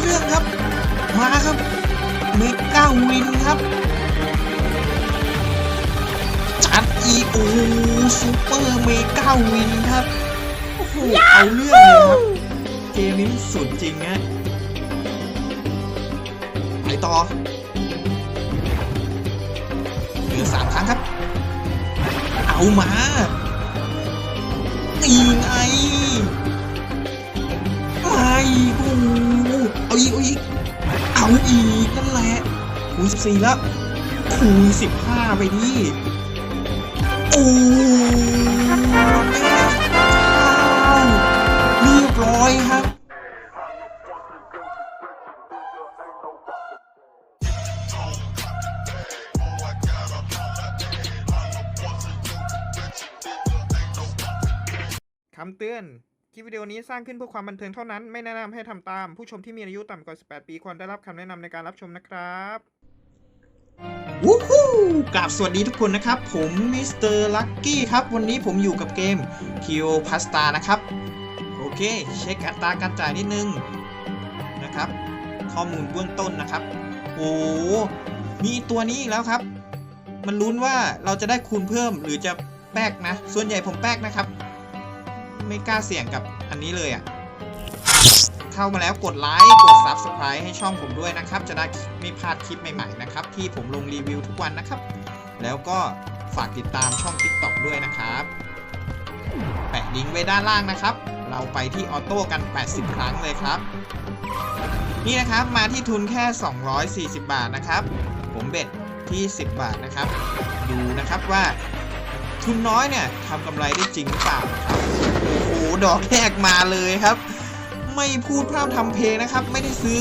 เรื่องครับ มาครับเมก้าวินครับ จัดอีโอซูเปอร์เมก้าวินครับ โอ้โห เอาเรื่องเลยครับ เกมนี้สุดจริงฮะไปต่อเหลือสามครั้งครับ เอามาตีไงไม่โอ้โห เอาอีกเอาอีกเอาอีกนั่นแหละคูณสิบสี่แล้วคูณสิบห้าไปดิโอ้แม่เรียบร้อยครับคำเตือน คลิปวิดีโอนี้สร้างขึ้นเพื่อความบันเทิงเท่านั้น ไม่แนะนำให้ทำตาม ผู้ชมที่มีอายุต่ำกว่า 18 ปีควรได้รับคำแนะนำในการรับชมนะครับวู้ฮู้กราบสวัสดีทุกคนนะครับ ผมมิสเตอร์ลักกี้ครับ วันนี้ผมอยู่กับเกม k i o p a s t a นะครับ โอเค เช็คอัตราการจ่ายนิดนึงนะครับ ข้อมูลเบื้องต้นนะครับ โอ้มีตัวนี้อีกแล้วครับ มันลุ้นว่าเราจะได้คูณเพิ่มหรือจะแป๊กนะ ส่วนใหญ่ผมแป๊กนะครับ ไม่กล้าเสี่ยงกับอันนี้เลยอะ่ะ เข้ามาแล้วกดไลค์กด Subscribe ให้ช่องผมด้วยนะครับ จะได้ไม่พลาดคลิปใหม่ๆนะครับ ที่ผมลงรีวิวทุกวันนะครับ แล้วก็ฝากติดตามช่อง TikTok ด้วยนะครับ แปะลิงก์ไว้ด้านล่างนะครับ เราไปที่ออโต้กัน 80 ครั้งเลยครับ นี่นะครับมาที่ทุนแค่ 240 บาทนะครับ ผมเบ็ดที่ 10 บาทนะครับ ดูนะครับว่า ทุนน้อยเนี่ยทำกำไรได้จริงหรือเปล่านะครับโอ้โหดอกแรกมาเลยครับ ไม่พูดพร่ำทำเพลงนะครับ ไม่ได้ซื้อ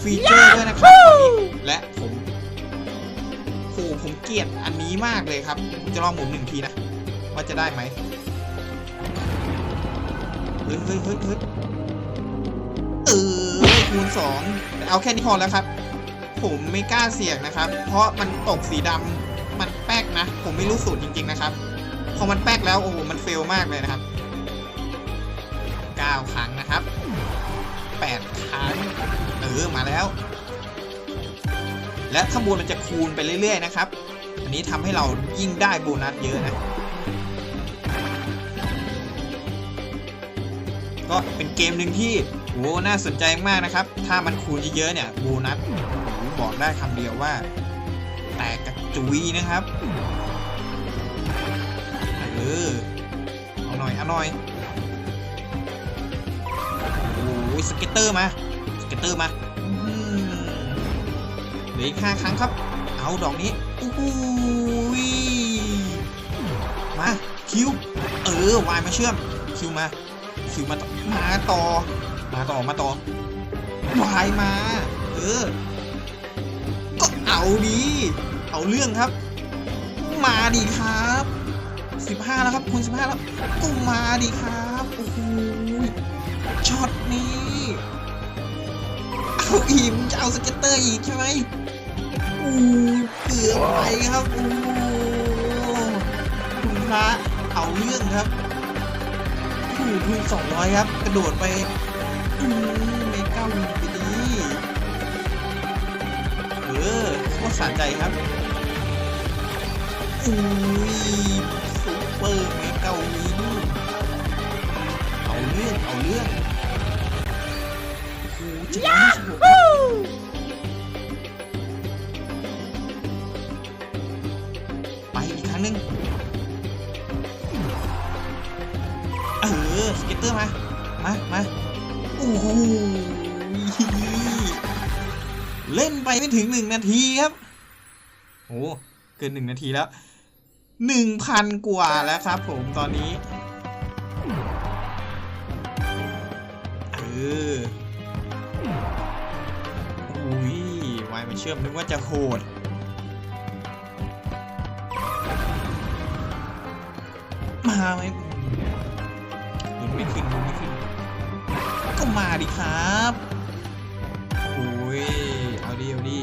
ฟีเจอร์ด้วยนะครับตอนนี้และผมโหผมเกลียดอันนี้มากเลยครับผมจะลองหมุนหนึ่งทีนะ ว่าจะได้ไหมเฮ้ยเฮ้ยเฮ้ยเฮ้ยเออคูณสองเอาแค่นี้พอแล้วครับ ผมไม่กล้าเสี่ยงนะครับ เพราะมันตกสีดำมันแป๊กนะ ผมไม่รู้สูตรจริง ๆ นะครับ พอมันแป๊กแล้ว โอ้โห มันเฟลมากเลยนะครับ 9 ครั้งนะครับ 8 ครั้ง เออ มาแล้ว และข้างบนมันจะคูณไปเรื่อย ๆ นะครับ อันนี้ทำให้เรายิ่งได้โบนัสเยอะนะ ก็เป็นเกมหนึ่งที่โหน่าสนใจมากนะครับ ถ้ามันคูณเยอะๆเนี่ยโบนัสบอกได้คำเดียวว่า แตกกระจุยนะครับ ออเอาหน่อย เอาหน่อย โอ้ยสเก็ตเตอร์มา สเก็ตเตอร์มาเหลืออีกห้าครั้งครับ เอาดอกนี้โอ้หยมา คิว เออ วายมาเชื่อม คิวมา คิวมาต่อมาต่อ มาต่อ มาต่อ วายมา เออ ก็เอาดี เอาเรื่องครับ มาดีครับ สิบห้าแล้วครับคุณสิบห้าแล้วก็มาดีครับโอ้โหช็อตนี้เอาอีกมึงจะเอาสเก็ตเตอร์อีกใช่ไหมอู้เกือบไปครับอู้คุณพระเอาเรื่องครับอู้คูณสองร้อยครับ กระโดดไปอืมเมกาวินไปดีเออโคตรสะใจครับอุ้ย เปอร์เมกาวินเอาเรื่องเอาเรื่องโอ้โหจะร้อยสิบไปอีกครั้งหนึ่งเออสเก็ตเตอร์มา มามาโอ้โหเล่นไปไม่ถึงหนึ่งนาทีครับโอ้เกินหนึ่งนาทีแล้ว หนึ่งพันกว่าแล้วครับผมตอนนี้เอออุ้ยวายมันเชื่อมนึกว่าจะโหดมาไหมลุ้นไม่ขึ้นลุ้นไม่ขึ้น ก็มาดิครับโอ้ยเอาดิเอาดิ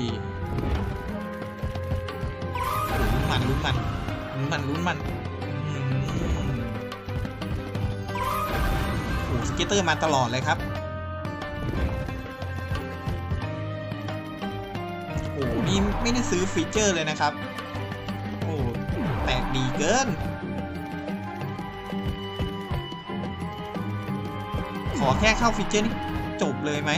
ลุ้นมันลุ้นมัน ลุ้นมันลุ้นมันโอ้สกิเตอร์มาตลอดเลยครับ โอ้นี่ไม่ได้ซื้อฟีเจอร์เลยนะครับ โอ้แตกดีเกิน ขอแค่เข้าฟีเจอร์นี่จบเลยไหม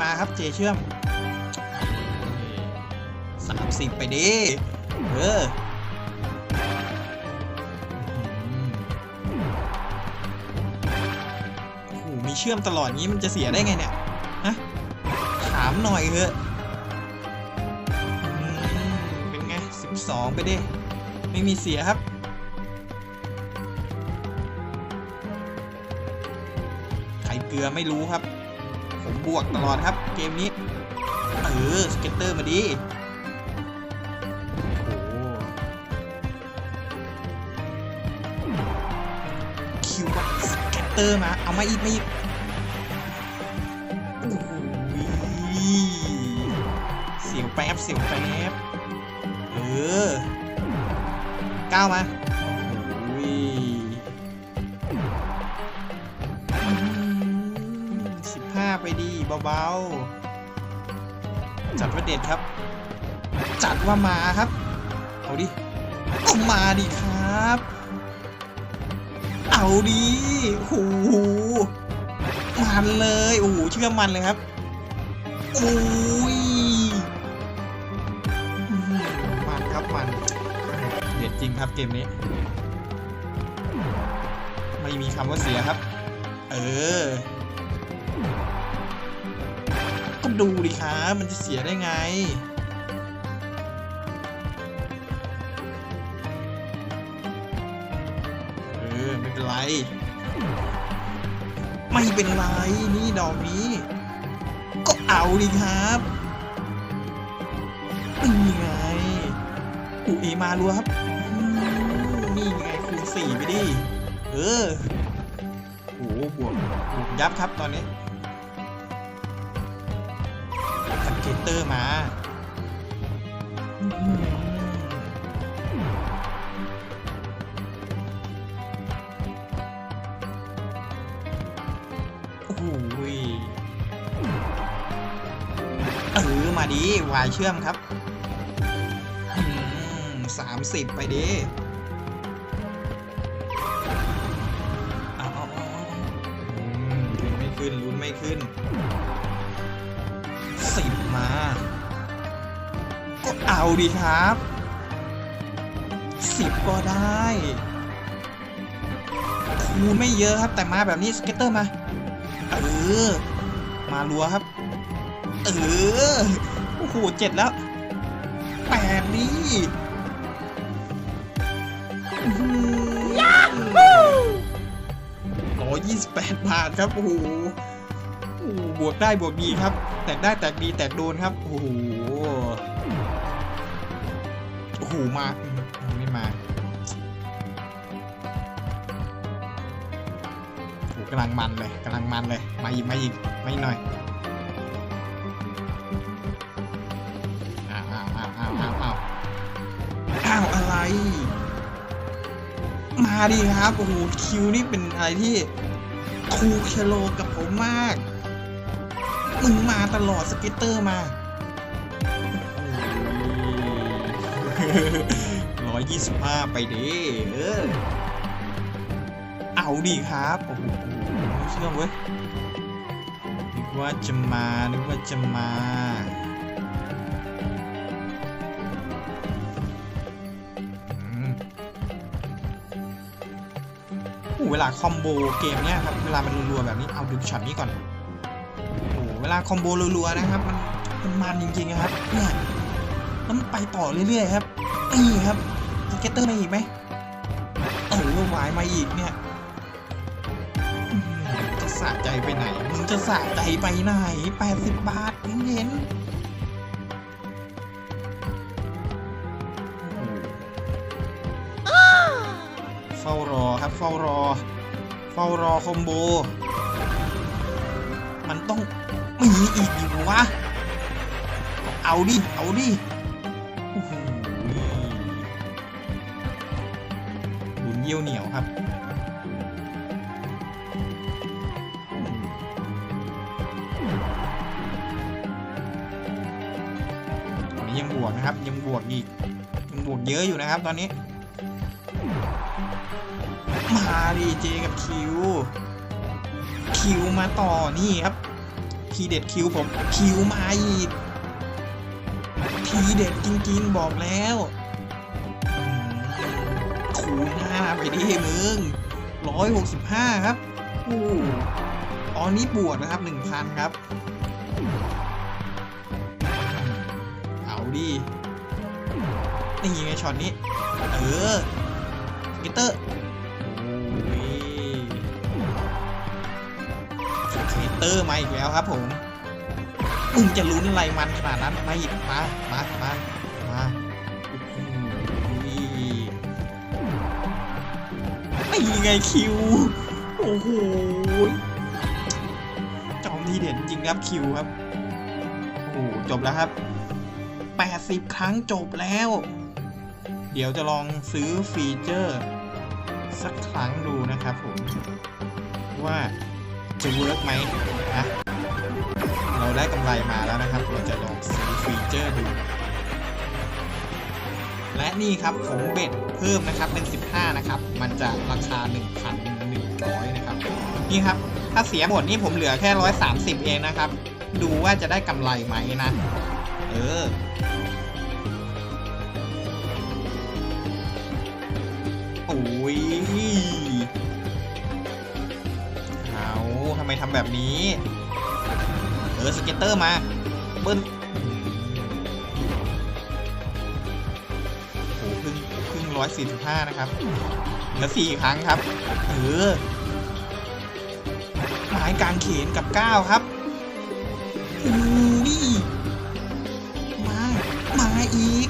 มาครับเจเชื่อมสามสิบไปดิเออมีเชื่อมตลอดงี้มันจะเสียได้ไงเนี่ยฮะถามหน่อยเถอะอืมเป็นไงสิบสองไปดิไม่มีเสียครับใครเกลือไม่รู้ครับ บวกตลอดครับ เกมนี้ เออ สเก็ตเตอร์มาดีโอ้โหคิวบัสเก็ตเตอร์มา เอามาอีกมาอีกโอ้โหเสียวแป๊บเสียวแป๊บ เออก้าวมา เบาๆ จัดว่าเด็ดครับ จัดว่ามาครับ เอาดิเอามาดิครับ เอาดิโอ้โหมันเลยโอ้โหเชื่อมันเลยครับโอ้ยมันครับมัน เด็ดจริงครับเกมนี้ ไม่มีคำว่าเสียครับ เออ ก็ดูดิครับมันจะเสียได้ไง เออ ไม่เป็นไร ไม่เป็นไร นี่ดอกนี้ ก็เอาดิครับนี่ไงอูเอมารัวครับ นี่ไงคูณสี่ไปดิ เออโอ้โหบวกบวกยับครับตอนนี้ เก็ตเตอร์มาโอ้โหยเออมาดีวายเชื่อมครับสามสิบไปดิเอาเอาเอาเอาอืมลุ้นไม่ขึ้นลุ้นไม่ขึ้น มา ก็เอาดีครับสิบก็ได้คูณไม่เยอะครับ แต่มาแบบนี้สเก็ตเตอร์มา เออ มารัวครับ เออ โอ้โหเจ็ดแล้วแปดนี่ร้อยยี่สิบแปดบาทครับ โอ้โห บวกได้บวกดีครับ แตกได้แตกดีแตกโดนครับโอ้โหโอ้โหมาไม่มาโอ้กำลังมันเลยกำลังมันเลยมาอีกมาอีกมาอีกหน่อยอ้าวอ้าวอ้าวอ้าวอ้าวอ้าวอ้าวอะไร มาดีครับโอ้โหคิวนี่เป็นอะไรที่ทูเคโลกับผมมาก มึงมาตลอดสเก็ตเตอร์มาร้อยยี่สิบห้าไปดิเออ เอาดีครับโอ้โหเชื่อเว้ยนึกว่าจะมานึกว่าจะมาโอ้เวลาคอมโบเกมเนี้ยครับ เวลามันรัวๆแบบนี้ เอาดูช็อตนี้ก่อน ลาคอมโบรัวๆนะครับ มันมันมันจริงๆครับเนี่ยแล้วมันไปต่อเรื่อยๆครับนี่ครับสเก็ตเตอร์มาอีกไหมเออวายมาอีกเนี่ยจะสะใจไปไหนมึงจะสะใจไปไหน80บาทเห็นเห็นเฝ้ารอครับเฝ้ารอ เฝ้ารอคอมโบ มันต้อง มีอีกอีกวะ เอาดิ เอาดิบุญเยี่ยวเหนียวครับ ยังบวกนะครับ ยังบวกอีก ยังบวกเยอะอยู่นะครับตอนนี้ มาดีเจกับคิว คิวมาต่อนี่ครับ ทีเด็ดคิวผมคิวมาอีก ทีเด็ดจริงๆบอกแล้วคูณห้าไปดิมึงร้อยหกสิบห้าครับโอ้ตอนนี้บวกนะครับหนึ่งพันครับ เอาดินี่ไงช็อตนี้ เออเกตเตอร์ เตอร์มาอีกแล้วครับผมมึงจะลุ้นอะไรมันขนาดนั้นมาอีกมา มา มา มาโอ้โหนี่ไงคิว โอ้โห จอมทีเด่นจริงครับคิวครับ โอ้โหจบแล้วครับ 80 ครั้งจบแล้ว เดี๋ยวจะลองซื้อฟีเจอร์ สักครั้งดูนะครับผม ว่า จะเวิร์กไหมนะเราได้กำไรมาแล้วนะครับ เราจะลองซื้อฟีเจอร์ดู และนี่ครับผมเบ็ดเพิ่มนะครับเป็น 15 นะครับ มันจะราคา 1,100 นะครับ นี่ครับ ถ้าเสียหมดนี่ผมเหลือแค่ 130 เองนะครับ ดูว่าจะได้กำไรไหมนะ เออโอ้ยำไมทำแบบนี้ เออสเก็ตเตอร์มาเบิ้ลโอ้โหพึ่งพึ่งร้อยสี่สิบห้านะครับเหลือสี่ครั้งครับ เออหมายกลางเขนกับก้าวครับอุ้ยมา มาอีก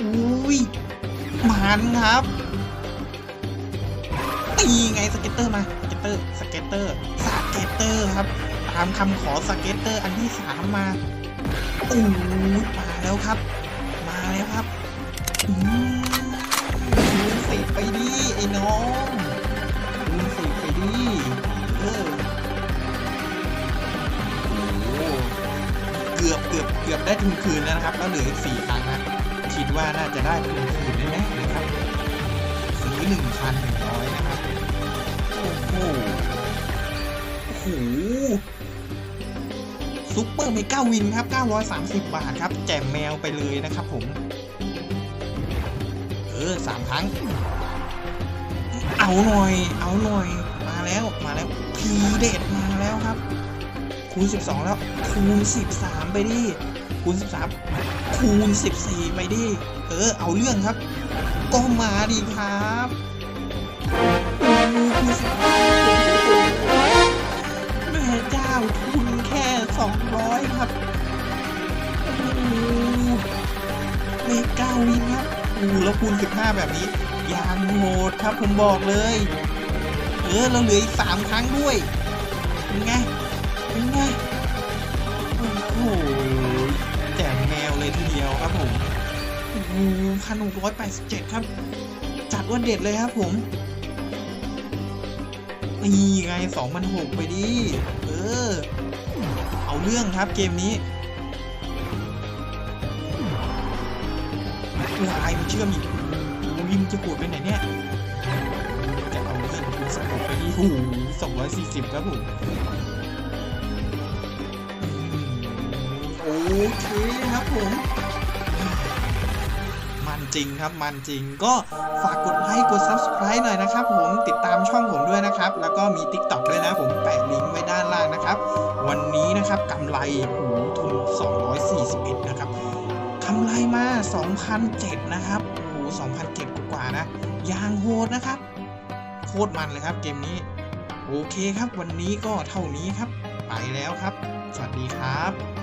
อุ้ยมันครับนี่ไงสเก็ตเตอร์มาสเก็ตเตอร์สเก็ตเตอร์ เก็ตเตอร์ครับ ตามคำขอสเก็ตเตอร์อันที่สามมาโอ้ยมาแล้วครับ มาแล้วครับอืมคูณสิไปดิไอ้น้องคูณสิไปดิเออเกือบเกือบเกือบได้ทุนคืนแล้วนะครับ แล้วเหลืออีกสี่ครั้งนะคิดว่าน่าจะได้ทุนคืนแน่ๆนะครับซื้อหนึ่งพันหนึ่งร้อยนะครับโอ้โห หซุปเปอร์เมกาวินครับ 930 บาทครับ แจมแมวไปเลยนะครับผม เออสามครั้ง เอาหน่อย เอาหน่อย มาแล้ว มาแล้วทีเด็ดมาแล้วครับ คูณ 12 แล้ว คูณ 13 ไปดิ คูณ 13 คูณ 14 ไปดิ เออ เอาเรื่องครับ ก็มาดีครับคูณ 13 อ้โหแล้วคูณ15 แบบนี้ยางโหดครับผมบอกเลย เออเราเหลืออีก 3 ครั้งด้วยเป็นไงเป็นไงโอ้โหแจกแมวเลยทีเดียวครับผมโอ้โหพันหกร้อยแปดสิบเจ็ดครับ จัดว่าเด็ดเลยครับผมนี่ไงสองพันหกไปดิ เออ เอาเรื่องครับเกมนี้ ลายมันเชื่อมอีกโอ้โหวิมจะปวดไปไหนเนี่ยจะเอาเรื่องคุณสมุดไปที่หูสองร้อยสี่สิบครับผมโอเคครับผมมันจริงครับมันจริงก็ฝากกดไลค์กด Subscribe หน่อยนะครับผมติดตามช่องผมด้วยนะครับ แล้วก็มี TikTok ด้วยนะผมแปะลิงก์ไว้ด้านล่างนะครับ วันนี้นะครับกำไรโอ้โหทุน 241 นะครับำไรมา 2,007นะครับ โอ้โห2,007กว่าๆนะยางโหดนะครับ โคตรมันเลยครับเกมนี้ โอเคครับ วันนี้ก็เท่านี้ครับ ไปแล้วครับ สวัสดีครับ